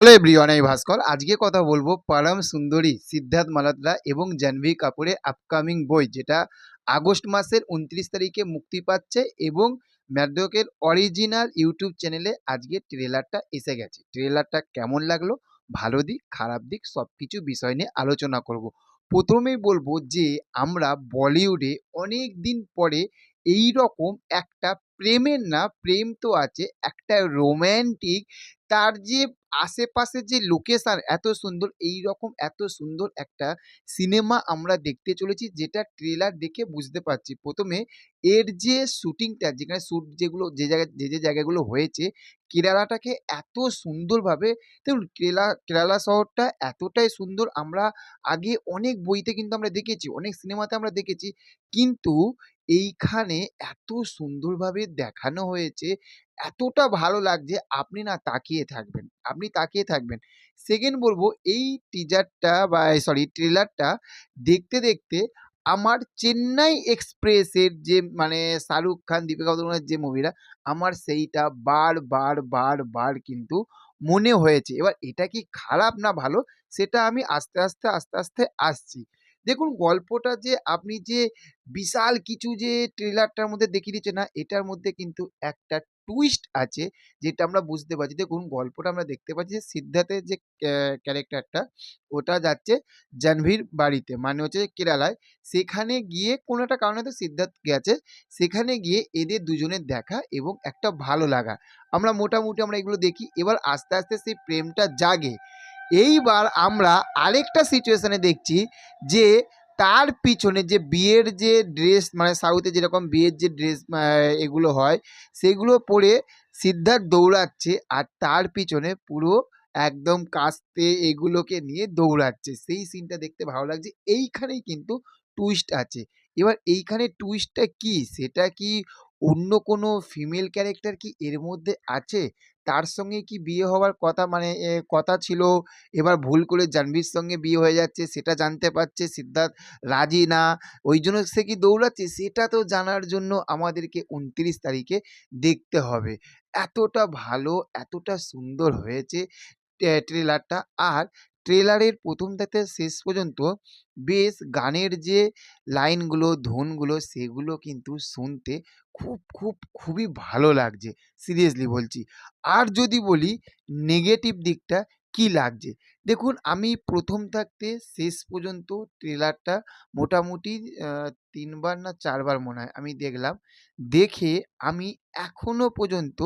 Hello everyone আমি ভাস্কর। আজকে কথা বলব পরম সুন্দরী সিদ্ধার্থ মালহোত্রা এবং জাহ্নবী কাপুরের আপকামিং বই, যেটা আগস্ট মাসের উনত্রিশ তারিখে মুক্তি পাচ্ছে এবং ম্যাডকের অরিজিনাল ইউটিউব চ্যানেলে আজকে ট্রেলারটা এসে গেছে। ট্রেলারটা কেমন লাগল? ভালো দিক, খারাপ দিক সব কিছু বিষয় নিয়ে আলোচনা করব। প্রথমেই বলব যে, আমরা বলিউডে অনেক দিন পরে এই রকম একটা প্রেমের না, প্রেম তো আছে, একটা রোম্যান্টিক তার যে আশেপাশের যে লোকেশান এত সুন্দর এই রকম এত সুন্দর একটা সিনেমা আমরা দেখতে চলেছি, যেটা ট্রেলার দেখে বুঝতে পারছি। প্রথমে এর যে শুটিংটা যেখানে শ্যুট যেগুলো, যে জায়গায়, যে যে জায়গাগুলো হয়েছে, কেরালাটাকে এত সুন্দরভাবে, দেখুন কেরালা কেরালা শহরটা এতটাই সুন্দর, আমরা আগে অনেক বইতে কিন্তু আমরা দেখেছি, অনেক সিনেমাতে আমরা দেখেছি, কিন্তু এইখানে এত সুন্দরভাবে দেখানো হয়েছে এতটা ভালো লাগছে, আপনি না তাকিয়ে থাকবেন। আপনি তাকিয়ে থাকবেন। সেকেন্ড বলব, এই টিজারটা বা সরি ট্রেলারটা দেখতে দেখতে আমার চেন্নাই এক্সপ্রেসের যে মানে শাহরুখ খান, দীপিকা পাদুকোনের যে মুভিটা আমার সেইটা বার বার বার বার কিন্তু মনে হয়েছে। এবার এটা কি খারাপ না ভালো? সেটা আমি আস্তে আস্তে আস্তে আস্তে আসছি। দেখুন, গল্পটা যে আপনি যে বিশাল কিছু যে ট্রেলারটার মধ্যে দেখিয়ে দিচ্ছে না, এটার মধ্যে কিন্তু একটা টুইস্ট আছে যেটা আমরা বুঝতে পারছি। দেখুন, গল্পটা আমরা দেখতে পাচ্ছি যে সিদ্ধার্থের যে ক্যারেক্টারটা ওটা যাচ্ছে জাহ্নবীর বাড়িতে মানে হচ্ছে কেরালায়। সেখানে গিয়ে কোনো একটা কারণে তো সিদ্ধার্থ গেছে, সেখানে গিয়ে এদের দুজনের দেখা এবং একটা ভালো লাগা। আমরা মোটামুটি আমরা এগুলো দেখি, এবার আস্তে আস্তে সেই প্রেমটা জাগে। এইবার আমরা আরেকটা সিচুয়েশানে দেখছি যে তার পিছনে যে বিয়ের যে ড্রেস মানে সাউথে যেরকম বিয়ের যে ড্রেস এগুলো হয়, সেগুলো পরে সিদ্ধার্থ দৌড়াচ্ছে আর তার পিছনে পুরো একদম কাস্তে এগুলোকে নিয়ে দৌড়াচ্ছে। সেই সিনটা দেখতে ভালো লাগছে। এইখানেই কিন্তু টুইস্ট আছে। এবার এইখানে টুইস্টটা কি? সেটা কি অন্য কোনো ফিমেল ক্যারেক্টার কি এর মধ্যে আছে? তার সঙ্গে কি বিয়ে হওয়ার কথা? মানে কথা ছিল, এবার ভুল করে জাহ্নবীর সঙ্গে বিয়ে হয়ে যাচ্ছে, সেটা জানতে পারছে, সিদ্ধার্থ রাজি না, ওই জন্য সে কি দৌড়াচ্ছে? সেটা তো জানার জন্য আমাদেরকে উনত্রিশ তারিখে দেখতে হবে। এতটা ভালো, এতটা সুন্দর হয়েছে ট্রেলারটা আর ট্রেলারের প্রথম থেকে শেষ পর্যন্ত বেশ গানের যে লাইনগুলো ধনগুলো সেগুলো কিন্তু শুনতে খুব খুব, খুবই ভালো লাগছে। সিরিয়াসলি বলছি। আর যদি বলি, নেগেটিভ দিকটা কি লাগছে? দেখুন, আমি প্রথম থাকতে শেষ পর্যন্ত ট্রেলারটা মোটামুটি তিনবার না চারবার মনে হয় আমি দেখলাম। দেখে আমি এখনও পর্যন্ত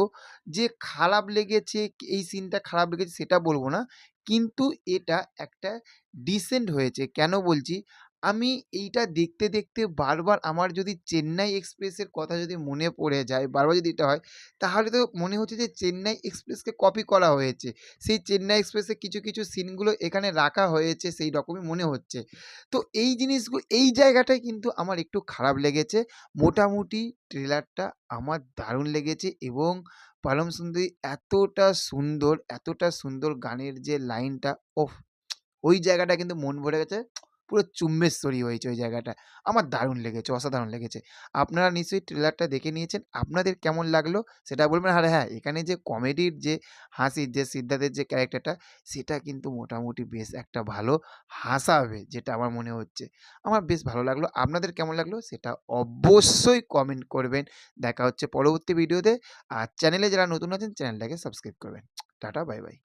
যে খারাপ লেগেছে, এই সিনটা খারাপ লেগেছে সেটা বলব না। কিন্তু এটা একটা ডিসেন্ট হয়েছে। কেন বলছি? আমি এইটা দেখতে দেখতে বারবার আমার যদি চেন্নাই এক্সপ্রেসের কথা যদি মনে পড়ে যায়, বারবার যদি এটা হয়, তাহলে তো মনে হচ্ছে যে চেন্নাই এক্সপ্রেসকে কপি করা হয়েছে। সেই চেন্নাই এক্সপ্রেসের কিছু কিছু সিনগুলো এখানে রাখা হয়েছে, সেই রকমই মনে হচ্ছে। তো এই জিনিসগুলো, এই জায়গাটায় কিন্তু আমার একটু খারাপ লেগেছে। মোটামুটি ট্রেলারটা আমার দারুণ লেগেছে এবং পরম সুন্দরী এতটা সুন্দর এতটা সুন্দর গানের যে লাইনটা, ওফ, ওই জায়গাটা কিন্তু মন ভরে গেছে। পুরো চুম্বেশ্বরী হয়েছে ওই জায়গাটা। আমার দারুণ লেগেছে, অসাধারণ লেগেছে। আপনারা নিশ্চয়ই ট্রেলারটা দেখে নিয়েছেন। আপনাদের কেমন লাগল সেটা বলবেন। আর হ্যাঁ এখানে যে কমেডির যে হাসির, যে সিদ্ধার্থের যে ক্যারেক্টারটা সেটা কিন্তু মোটামুটি বেশ একটা ভালো হাসাবে, যেটা আমার মনে হচ্ছে। আমার বেশ ভালো লাগল। আপনাদের কেমন লাগল সেটা অবশ্যই কমেন্ট করবেন। দেখা হচ্ছে পরবর্তী ভিডিওতে আর চ্যানেলে যারা নতুন আছেন চ্যানেলটাকে সাবস্ক্রাইব করবেন। Tata bye bye